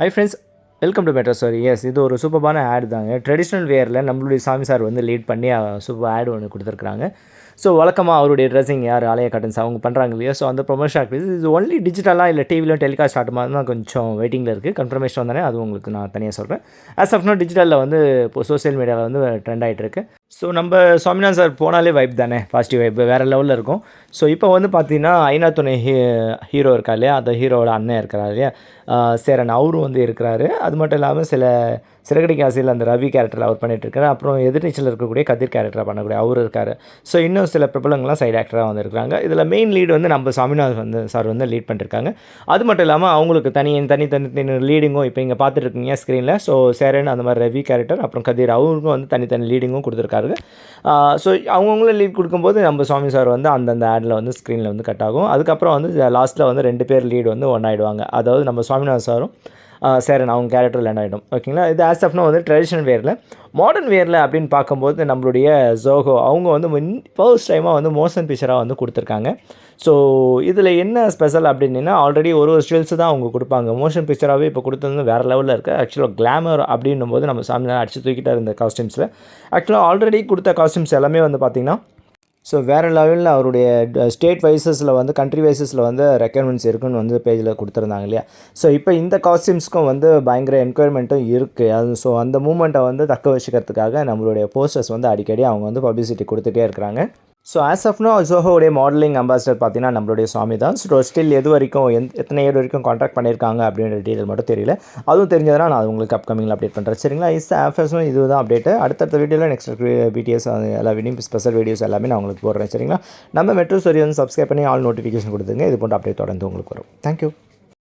Hi friends welcome to better sari yes இது ஒரு சூப்பரான ஆட் தாங்க. ட்ரெடிஷ்னல் வேரில் நம்மளுடைய சாமி சார் வந்து லீட் பண்ணி சூப்பர் ஆட் ஒன்று கொடுத்துருக்குறாங்க. ஸோ வழக்கமாக அவருடைய ட்ரெஸ்ஸிங் யார் ஆலய கட்டன்ஸ் அவங்க பண்ணுறாங்க இல்லையா? ஸோ அந்த ப்ரொமோஷன் ஆக்டிவிஸ் இது ஒன்லி டிஜிட்டலாக இல்லை டிவியில் டெலிகாஸ்ட் ஆட்டமாக தான் கொஞ்சம் வெயிட்டிங்கில் இருக்குது கன்ஃபர்மேஷன் வந்தானே அது உங்களுக்கு நான் தனியாக சொல்கிறேன் ஆஸ் ஆஃப் நோ டிஜிட்டலில் வந்து இப்போ சோஷியல் மீடியாவில் வந்து ட்ரெண்ட் ஆகிட்டு இருக்கு. ஸோ நம்ம சுவாமிநாதன் சார் போனாலே வைப் தானே? பாசிட்டிவ் வைப் வேறு லெவலில் இருக்கும். ஸோ இப்போ வந்து பார்த்தீங்கன்னா ஐநா துணை ஹீ ஹீரோ இருக்கா இல்லையா? அந்த ஹீரோவோட அண்ணன் இருக்கிறார் இல்லையா? சேரன் அவரும் வந்து இருக்கிறாரு. அது மட்டும் இல்லாமல் சில சிறகடிக்கு ஆசையில் அந்த ரவி கேரக்டரில் அவர் பண்ணிகிட்ருக்காரு அப்புறம் எதிர்நீச்சல் இருக்கக்கூடிய கதிர் கேரக்டராக பண்ணக்கூடிய அவர் இருக்கார். ஸோ இன்னும் சில பிரபலங்கள்லாம் சைடு ஆக்டராக வந்துருக்காங்க இதில் மெயின் லீடு வந்து நம்ம சாமிநாதன் வந்து சார் வந்து லீட் பண்ணிருக்காங்க. அது மட்டும் இல்லாமல் அவங்களுக்கு தனி தனி தனி தனி லீடிங்கும் இப்போ இங்கே பார்த்துட்டு இருக்கீங்க ஸ்க்ரீனில் ஸோ சேரன் அந்த மாதிரி ரவி கேரக்டர் அப்புறம் கதிர் அவருக்கும் வந்து தனித்தனி லீடிங்கும் இருக்குது ஸோ அவங்கவுங்களும் லீட் கொடுக்கும்போது நம்ம சுவாமி சார் வந்து அந்தந்த ஆடில் வந்து ஸ்க்ரீனில் வந்து கட் ஆகும். அதுக்கப்புறம் வந்து லாஸ்ட்டில் வந்து ரெண்டு பேர் லீடு வந்து ஒன்றாயிடுவாங்க அதாவது நம்ம சுவாமிநாதன் சாரும் சேரன் அவங்க கேரக்டர் லேண்ட் ஆகிடும் ஓகேங்களா இது ஆஸ் ஆஃப்னா வந்து ட்ரெடிஷ்னல் வேரில் மாடர்ன் வேரில் அப்படின்னு பார்க்கும்போது நம்மளுடைய ஜோகோ அவங்க வந்து ஃபர்ஸ்ட் டைமாக வந்து மோஷன் பிக்சராக வந்து கொடுத்துருக்காங்க. ஸோ இதில் என்ன ஸ்பெஷல் அப்படின்னா ஆல்ரெடி ஒரு ஒரு ஸ்டில்ஸ் தான் அவங்க கொடுப்பாங்க. மோஷன் பிக்சராகவே இப்போ கொடுத்தது வந்து வேறு லெவலில் இருக்குது ஆக்சுவலாக கிளாமர் அப்படின்னும் போது நம்ம சாமி அடிச்சு தூக்கிட்டே இருந்த காஸ்டியூம்ஸில் ஆக்சுவலாக ஆல்ரெடி கொடுத்த காஸ்டியூம்ஸ் எல்லாமே வந்து பார்த்திங்கன்னா ஸோ வேறு லெவலில் அவருடைய ஸ்டேட் வைசஸில் வந்து கண்ட்ரி வைசஸில் வந்து ரெக்குயர்மெண்ட்ஸ் இருக்குன்னு வந்து பேஜில் கொடுத்துருந்தாங்க இல்லையா? ஸோ இப்போ இந்த காஸ்டியூம்ஸ்க்கும் வந்து பயங்கர என்கொயர்மெண்ட்டும் இருக்குது அது ஸோ அந்த மூமெண்ட்டை வந்து தக்க வச்சுக்கிறதுக்காக நம்மளுடைய போஸ்டர்ஸ் வந்து அடிக்கடி அவங்க வந்து பப்ளிசிட்டி கொடுத்துட்டே இருக்கிறாங்க. ஸோ ஆஸ் ஆஃப் நோ ஜோஹோடைய மாடலிங் அம்பாசிடர் பார்த்தீங்கன்னா நம்மளுடைய சுவாமி தான். ஸோ ஸ்டில் எது வரைக்கும் எந்த எத்தனை இயர் வரைக்கும் கான்ட்ராக்ட் பண்ணியிருக்காங்க அப்படின்ற டீட்டெயில் மட்டும் தெரியல. அதுவும் தெரிஞ்சதுனா நான் அது உங்களுக்கு அப்கமிங்கில் அப்டேட் பண்ணுறேன் சரிங்களா? இஸ் ஆஃபர்ஸும் இது தான் அப்டேட்டு அடுத்தடுத்த வீடியோவில் நெக்ஸ்ட் பிடிஎஸ் எல்லா வீடியும் ஸ்பெஷல் வீடியோஸ் எல்லாமே நான் உங்களுக்கு போடுறேன். சரிங்களா? நம்ம மெட்ரோ ஸ்டோரி வந்து சப்ஸ்கிரைப் பண்ணி ஆல் நோட்டிஃபிகேஷன் கொடுத்துங்க இது போன்ற அப்டேட் தொடர்ந்து உங்களுக்கு வரும். தேங்க்யூ